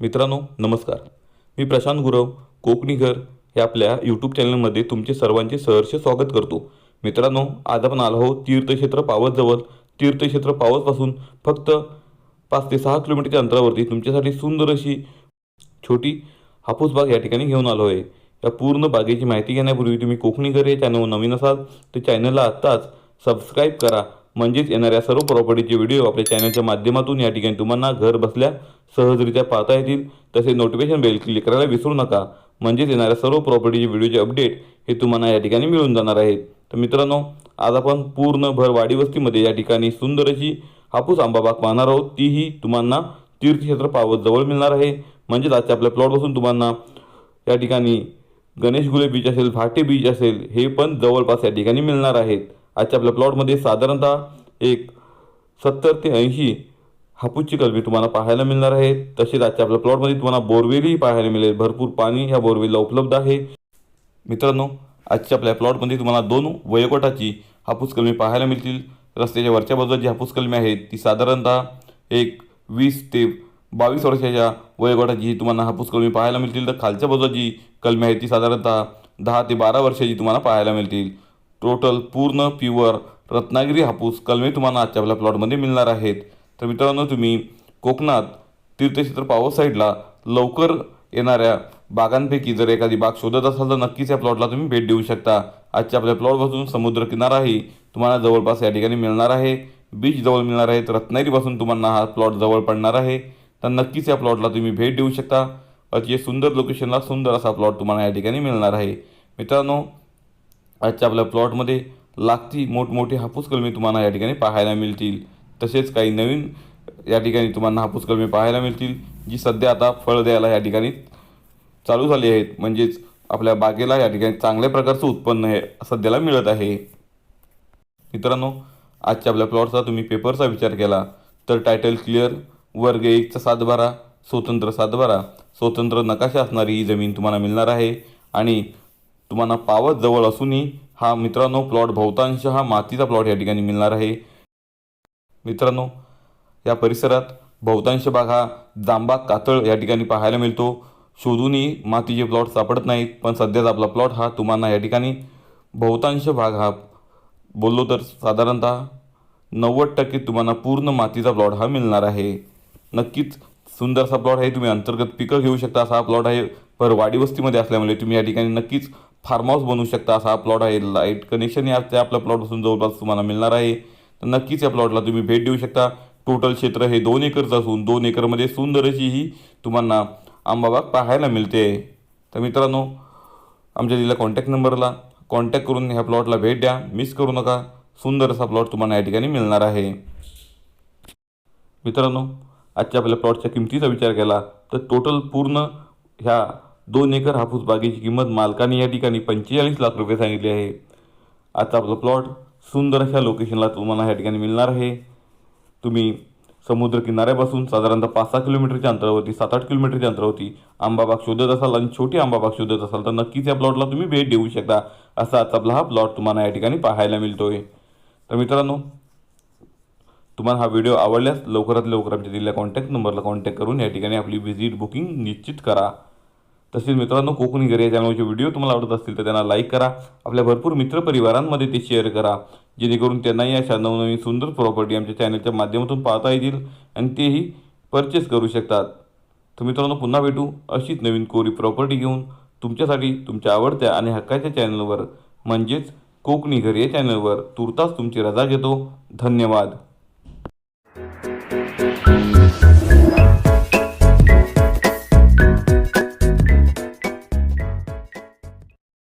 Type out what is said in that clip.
मित्रांनो नमस्कार. मी प्रशांत गुरव कोकणी घर हे आपल्या यूट्यूब चॅनलमध्ये तुमचे सर्वांचे सहर्ष स्वागत करतो. मित्रांनो आज आपण आलो आहोत तीर्थक्षेत्र पावसजवळ. तीर्थक्षेत्र पावसपासून फक्त पाच ते सहा किलोमीटरच्या अंतरावरती तुमच्यासाठी सुंदर अशी छोटी हापूस बाग या ठिकाणी घेऊन आलो आहे. या पूर्ण बागेची माहिती घेण्यापूर्वी तुम्ही कोकणी घर हे चॅनल नवीन असाल तर चॅनलला आत्ताच सबस्क्राईब करा. म्हणजेच येणाऱ्या सर्व प्रॉपर्टीचे व्हिडिओ आपल्या चॅनलच्या माध्यमातून या ठिकाणी तुम्हाला घर बसल्या सहजरित्या पाहता येतील. तसेच नोटिफिकेशन बेल क्लिक करायला विसरू नका. म्हणजेच येणाऱ्या सर्व प्रॉपर्टीचे व्हिडिओचे अपडेट हे तुम्हाला या ठिकाणी मिळून जाणार आहेत. तर मित्रांनो आज आपण पूर्ण भर वाडी वस्तीमध्ये या ठिकाणी सुंदर अशी हापूस आंबा बाग पाहणार आहोत. तीही तुम्हाला तीर्थक्षेत्र पावत जवळ मिळणार आहे. म्हणजेच आजच्या आपल्या प्लॉटपासून तुम्हाला या ठिकाणी गणेश गुले बीच असेल भाटे बीच असेल हे पण जवळपास या ठिकाणी मिळणार आहेत. आजच्या आपल्या प्लॉटमध्ये साधारणतः एक सत्तर ते ऐंशी हापूसची कलमी तुम्हाला पाहायला मिळणार आहे. तसेच आजच्या आपल्या प्लॉटमध्ये तुम्हाला बोरवेलही पाहायला मिळेल. भरपूर पाणी ह्या बोरवेलला उपलब्ध आहे. मित्रांनो आजच्या आपल्या प्लॉटमध्ये तुम्हाला दोन वयोगटाची हापूस कलमी पाहायला मिळतील. रस्त्याच्या वरच्या बाजूला जी हापूस कलमी आहे ती साधारणतः एक वीस ते बावीस वर्षाच्या वयोगटाची तुम्हाला हापूस कलमी पाहायला मिळतील. तर खालच्या बाजूला जी कलमी आहे ती साधारणतः दहा ते बारा वर्षाची तुम्हाला पाहायला मिळतील. टोटल पूर्ण प्युअर रत्नागिरी हापूस कलमे तुम्हाला आजच्या आपल्या प्लॉटमध्ये मिळणार आहेत. तर मित्रांनो तुम्ही कोकणात तीर्थक्षेत्र पावस साईडला लवकर येणाऱ्या बागांपैकी जर एखादी बाग शोधत असाल तर नक्कीच या प्लॉटला तुम्ही भेट देऊ शकता. आजच्या आपल्या प्लॉटपासून समुद्रकिनाराही तुम्हाला जवळपास या ठिकाणी मिळणार आहे. बीच जवळ मिळणार आहे. तर रत्नागिरीपासून तुम्हाला हा प्लॉट जवळ पडणार आहे. तर नक्कीच या प्लॉटला तुम्ही भेट देऊ शकता. अतिशय सुंदर लोकेशनला सुंदर असा प्लॉट तुम्हाला या ठिकाणी मिळणार आहे. मित्रांनो आजच्या आपल्या प्लॉटमध्ये लागती मोठमोठी हापूस कलमी तुम्हाला या ठिकाणी पाहायला मिळतील. तसेच काही नवीन या ठिकाणी तुम्हाला हापूस कलमी पाहायला मिळतील जी सध्या आता फळ द्यायला या ठिकाणी चालू झाली आहेत. म्हणजेच आपल्या बागेला या ठिकाणी चांगल्या प्रकारचं उत्पन्न हे सध्याला मिळत आहे. मित्रांनो आजच्या आपल्या प्लॉटचा तुम्ही पेपरचा विचार केला तर टायटल क्लिअर वर्ग एकचा सातबारा स्वतंत्र सातबारा. स्वतंत्र नकाशा असणारी ही जमीन तुम्हाला मिळणार आहे. आणि तुम्हाला पावत जवळ असूनही हा मित्रांनो प्लॉट बहुतांश हा मातीचा प्लॉट या ठिकाणी मिळणार आहे. मित्रांनो या परिसरात बहुतांश भाग हा जांबा कातळ या ठिकाणी पाहायला मिळतो. शोधूनही मातीचे प्लॉट सापडत नाहीत पण सध्याचा आपला प्लॉट हा तुम्हाला या ठिकाणी बहुतांश भाग हा बोललो तर साधारणतः नव्वद टक्के तुम्हाला पूर्ण मातीचा प्लॉट हा मिळणार आहे. नक्कीच सुंदरसा प्लॉट आहे तुम्ही अंतर्गत पिकं घेऊ शकता असा हा प्लॉट आहे. पर वाडी वस्तीमध्ये असल्यामुळे तुम्ही या ठिकाणी नक्कीच फार्म हाऊस बनवू शकता असा हा प्लॉट आहे. लाइट कनेक्शन या त्या आपल्या प्लॉटपासून जवळपास तुम्हाला मिळणार आहे. तर नक्कीच या प्लॉटला तुम्ही भेट देऊ शकता. टोटल क्षेत्र हे दोन एकरचं असून दोन एकरमध्ये सुंदर अशी ही तुम्हाला आंबाबाग पाहायला मिळते. तर मित्रांनो आमच्या दिलेल्या कॉन्टॅक्ट नंबरला कॉन्टॅक्ट करून ह्या प्लॉटला भेट द्या. मिस करू नका. सुंदर असा प्लॉट तुम्हाला या ठिकाणी मिळणार आहे. मित्रांनो आजच्या आपल्या प्लॉटच्या किमतीचा विचार केला तर टोटल पूर्ण ह्या दोन एकर हापूस बागेची किंमत मालकाने या ठिकाणी पंचेचाळीस लाख रुपये सांगितली आहे. आता आपलं प्लॉट सुंदर अशा लोकेशनला तुम्हाला ह्या ठिकाणी मिळणार आहे. तुम्ही समुद्र किनाऱ्यापासून साधारणतः पाच सहा किलोमीटरच्या अंतरावरती सात आठ किलोमीटरच्या अंतरावरती आंबाबाग शोधत असाल आणि छोटी आंबाबाग शोधत असाल तर नक्कीच या प्लॉटला तुम्ही भेट देऊ शकता. असा आजचा आपला हा प्लॉट तुम्हाला या ठिकाणी पाहायला मिळतो आहे तर मित्रांनो तुम्हाला हा व्हिडिओ आवडल्यास लवकरात लवकर आमच्या दिलेल्या कॉन्टॅक्ट नंबरला कॉन्टॅक्ट करून या ठिकाणी आपली व्हिजिट बुकिंग निश्चित करा. तसेच मित्रांनो कोकणी घर या चॅनलचे व्हिडिओ तुम्हाला आवडत असतील तर त्यांना लाईक करा. आपल्या भरपूर मित्रपरिवारांमध्ये ते शेअर करा. जेणेकरून त्यांनाही अशा नवनवीन सुंदर प्रॉपर्टी आमच्या चॅनलच्या माध्यमातून पाहता येतील आणि तेही परचेस करू शकतात. तर मित्रांनो पुन्हा भेटू अशीच नवीन कोरी प्रॉपर्टी घेऊन. तुमच्यासाठी तुमच्या आवडत्या आणि हक्काच्या चॅनलवर म्हणजेच कोकणी घर या चॅनलवर तुर्तास तुमची रजा घेतो. धन्यवाद.